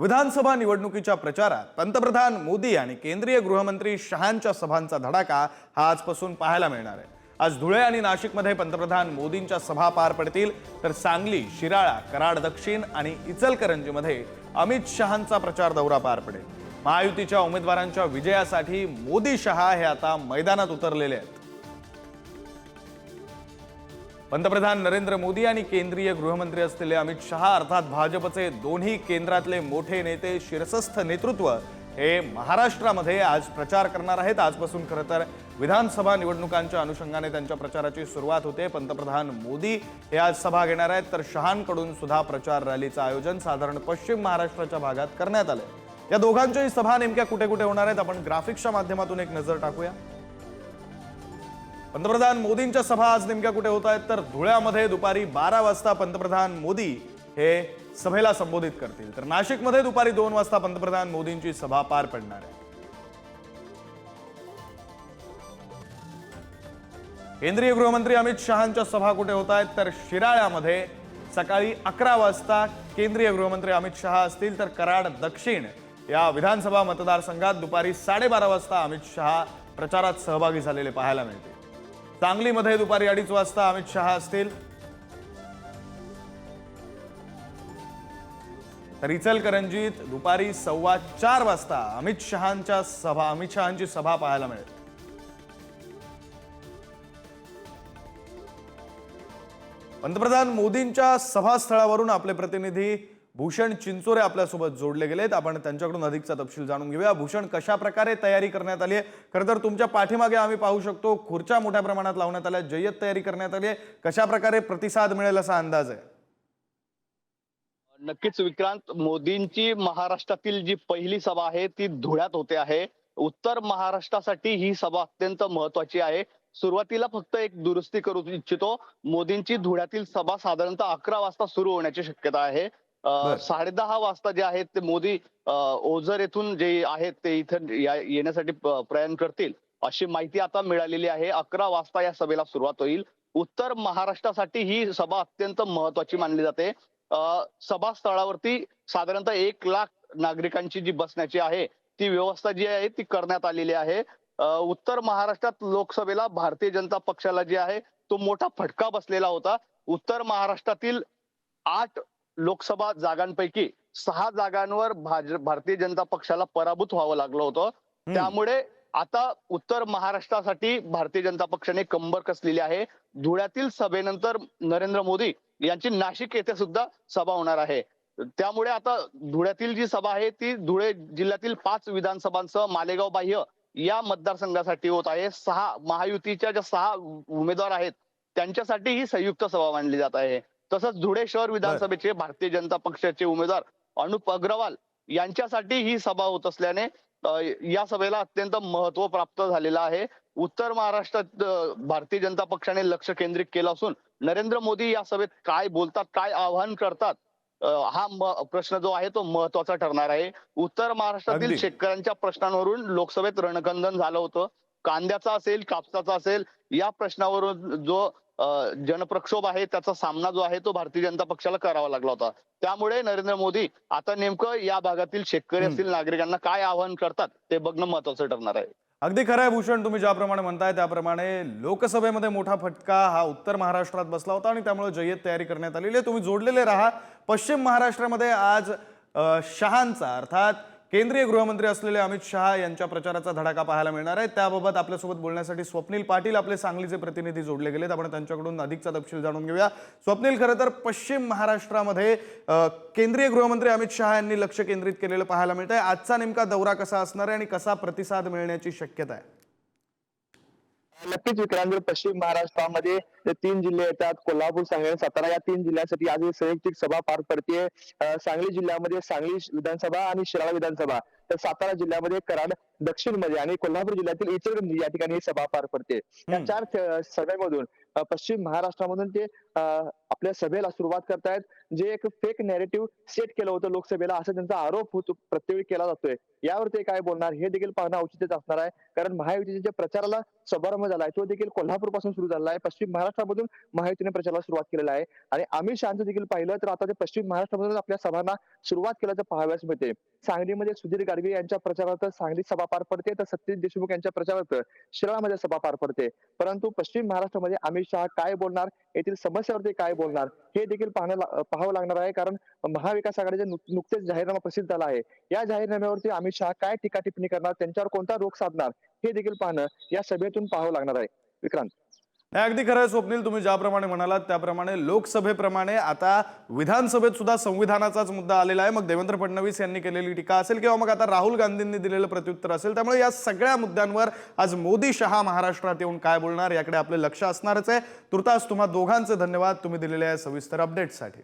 विधानसभा निवडणुकीच्या प्रचारात पंतप्रधान मोदी आणि केंद्रीय गृहमंत्री शहांच्या सभांचा धडाका हा आजपासून पाहायला मिळणार आहे. आज धुळे आणि नाशिकमध्ये पंतप्रधान मोदींच्या सभा पार पडतील तर सांगली शिराळा कराड दक्षिण आणि इचलकरंजीमध्ये अमित शहांचा प्रचार दौरा पार पडेल. महायुतीच्या उमेदवारांच्या विजयासाठी मोदी शहा हे आता मैदानात उतरलेले आहेत. पंतप्रधान नरेंद्र मोदी आणि केंद्रीय गृहमंत्री असलेले अमित शहा अर्थात भाजपचे दोन्ही केंद्रातले मोठे नेते शिरसस्थ नेतृत्व हे महाराष्ट्रामध्ये आज प्रचार करणार आहेत. आजपासून खरं तर विधानसभा निवडणुकांच्या अनुषंगाने त्यांच्या प्रचाराची सुरुवात होते. पंतप्रधान मोदी हे आज सभा घेणार आहेत. तर शहांकडून सुद्धा प्रचार रॅलीचं आयोजन साधारण पश्चिम महाराष्ट्राच्या भागात करण्यात आलं या दोघांच्याही सभा नेमक्या कुठे कुठे होणार आहेत? आपण ग्राफिक्सच्या माध्यमातून एक नजर टाकूया. पंतप्रधान मोदींच्या सभा आज नेमक्या कुठे होत आहेत? तर धुळ्यामध्ये दुपारी बारा वाजता पंतप्रधान मोदी हे सभेला संबोधित करतील. तर नाशिकमध्ये दुपारी दोन वाजता पंतप्रधान मोदींची सभा पार पडणार आहे. केंद्रीय गृहमंत्री अमित शहांच्या सभा कुठे होत आहेत? तर शिराळ्यामध्ये सकाळी अकरा वाजता केंद्रीय गृहमंत्री अमित शहा असतील तर कराड दक्षिण या विधानसभा मतदारसंघात दुपारी साडेबारा वाजता अमित शहा प्रचारात सहभागी झालेले पाहायला मिळतील. सांगलीमध्ये दुपारी अडीच वाजता अमित शहा असतील. तर इचलकरंजीत दुपारी सव्वा चार वाजता अमित शहांच्या सभा अमित शहांची सभा पाहायला मिळेल. पंतप्रधान मोदींच्या सभास्थळावरून आपले प्रतिनिधी भूषण चिंचोरे आपल्यासोबत जोडले गेलेत. आपण त्यांच्याकडून अधिकचा तपशील जाणून घेऊया. भूषण कशा प्रकारे तयारी करण्यात आली आहे? खरं तर तुमच्या पाठीमागे आम्ही पाहू शकतो खुर्च्या मोठ्या प्रमाणात लावण्यात आल्या जय्यत तयारी करण्यात आली आहे. कशा प्रकारे प्रतिसाद मिळेल असा अंदाज आहे? नक्कीच विक्रांत मोदींची महाराष्ट्रातील जी पहिली सभा आहे ती धुळ्यात होते आहे. उत्तर महाराष्ट्रासाठी ही सभा अत्यंत महत्वाची आहे. सुरुवातीला फक्त एक दुरुस्ती करू इच्छितो. मोदींची धुळ्यातील सभा साधारणतः अकरा वाजता सुरू होण्याची शक्यता आहे. अं, बर. साडेदहा वाजता जे आहेत ते मोदी ओझर येथून जे आहेत ते इथं येण्यासाठी प्रयाण करतील अशी माहिती आता मिळालेली आहे. अकरा वाजता या सभेला सुरुवात होईल. उत्तर महाराष्ट्रासाठी ही सभा अत्यंत महत्वाची मानली जाते. सभास्थळावरती साधारणतः एक लाख नागरिकांची जी बसण्याची आहे ती व्यवस्था जी आहे ती करण्यात आलेली आहे. उत्तर महाराष्ट्रात लोकसभेला भारतीय जनता पक्षाला जे आहे तो मोठा फटका बसलेला होता. उत्तर महाराष्ट्रातील आठ लोकसभा जागांपैकी सहा जागांवर भाज- भारतीय जनता पक्षाला पराभूत व्हावं लागलं होतं. त्यामुळे आता उत्तर महाराष्ट्रासाठी भारतीय जनता पक्षाने कंबर कसलेली आहे. धुळ्यातील सभेनंतर नरेंद्र मोदी यांची नाशिक येथे सुद्धा सभा होणार आहे. त्यामुळे आता धुळ्यातील जी सभा आहे ती धुळे जिल्ह्यातील पाच विधानसभांसह मालेगाव बाह्य या मतदारसंघासाठी होत आहे. सहा महायुतीच्या ज्या सहा उमेदवार आहेत त्यांच्यासाठी ही संयुक्त सभा मानली जात आहे. तसंच धुळे शहर विधानसभेचे भारतीय जनता पक्षाचे उमेदवार अनुप अग्रवाल यांच्यासाठी ही सभा होत असल्याने या सभेला अत्यंत महत्त्व प्राप्त झालेलं आहे. उत्तर महाराष्ट्रात भारतीय जनता पक्षाने लक्ष केंद्रित केलं असून नरेंद्र मोदी या सभेत काय बोलतात काय आवाहन करतात हा प्रश्न जो आहे तो महत्त्वाचा ठरणार आहे. उत्तर महाराष्ट्रातील. शेतकऱ्यांच्या प्रश्नांवरून लोकसभेत रणकंदन झालं होतं. कांद्याचा असेल कापसाचा असेल या प्रश्नावरून जो जनप्रक्षोभ आहे त्याचा सामना जो आहे तो भारतीय जनता पक्षाला करावा लागला होता. त्यामुळे नरेंद्र मोदी आता नेमकं या भागातील शेतकरी. असतील नागरिकांना काय आवाहन करतात ते बघणं महत्वाचं ठरणार आहे. अगदी खरं आहे भूषण तुम्ही ज्याप्रमाणे म्हणताय त्याप्रमाणे लोकसभेमध्ये मोठा फटका हा उत्तर महाराष्ट्रात बसला होता आणि त्यामुळे जय्यत तयारी करण्यात आलेली आहे. तुम्ही जोडलेले राहा. पश्चिम महाराष्ट्रामध्ये आज अ, शहांचा अर्थात केंद्रीय गृहमंत्री असलेले अमित शहा यांच्या प्रचाराचा धडाका पाहायला मिळणार आहे. त्याबाबत आपल्यासोबत बोलण्यासाठी स्वप्नील पाटील आपले सांगलीचे प्रतिनिधी जोडले गेलेत. आपण त्यांच्याकडून अधिकचा तपशील जाणून घेऊया. स्वप्नील खरं तर पश्चिम महाराष्ट्रामध्ये केंद्रीय गृहमंत्री अमित शहा यांनी लक्ष केंद्रित केलेलं पाहायला मिळत आहे आजचा नेमका दौरा कसा असणार आहे आणि कसा प्रतिसाद मिळण्याची शक्यता आहे? नक्कीच विक्रांत पश्चिम महाराष्ट्रामध्ये तीन जिल्हे येतात कोल्हापूर सांगली सातारा या तीन जिल्ह्यांसाठी आज संयुक्त सभा पार पडते सांगली जिल्ह्यामध्ये सांगली विधानसभा आणि शिराळा विधानसभा. तर सातारा जिल्ह्यामध्ये कराड दक्षिणमध्ये आणि कोल्हापूर जिल्ह्यातील इचलकरंजी या ठिकाणी ही सभा पार पडते. या. चार सभेमधून पश्चिम महाराष्ट्रामधून ते आपल्या सभेला सुरुवात करतायत. जे एक फेक नॅरेटिव्ह सेट केलं होतं लोकसभेला असं त्यांचा आरोप होतो प्रत्येक केला जातोय. यावर ते काय बोलणार? हे देखील पाहणं औचित्यच असणार आहे. कारण महायुतीच्या ज्या प्रचाराला शुभारंभ झालाय तो देखील कोल्हापूरपासून सुरू झाला आहे. पश्चिम महाराष्ट्रामधून महायुतीने प्रचाराला सुरुवात केलेला आहे. आणि अमित शहाचं देखील पाहिलं तर आता ते पश्चिम महाराष्ट्रामधून आपल्या सभांना सुरुवात केल्याचं पाहाव्यास मिळते. सांगलीमध्ये सुधीर गाडगे यांच्या प्रचारार्थ सांगली सभा पार पडते तर सतीश देशमुख यांच्या प्रचारार्थ शिराळामध्ये सभा पार पडते. परंतु पश्चिम महाराष्ट्रामध्ये अमित शहा काय बोलणार येथील समस्यावरती काय बोलणार हे देखील पाहणं पाहावं लागणार आहे कारण महाविकास आघाडीचे नुकतेच जाहीरनामा प्रसिद्ध झाला आहे. या जाहीरनाम्यावरती अमित शहा काय टीका टिप्पणी करणार त्यांच्यावर कोणता रोग साधणार हे देखील पाहणं या सभेतून पाहावं लागणार आहे. विक्रांत. अगदी खरं आहे स्वप्नील तुम्ही ज्याप्रमाणे म्हणालात त्याप्रमाणे लोकसभेप्रमाणे आता विधानसभेत सुद्धा संविधानाचाच मुद्दा आलेला आहे. मग देवेंद्र फडणवीस यांनी केलेली टीका असेल किंवा मग आता राहुल गांधींनी दिलेलं प्रत्युत्तर असेल त्यामुळे या सगळ्या मुद्द्यांवर आज मोदी शहा महाराष्ट्रात येऊन काय बोलणार याकडे आपले लक्ष असणारच आहे. तुर्तास तुम्हा दोघांचे धन्यवाद तुम्ही दिलेल्या या सविस्तर अपडेटसाठी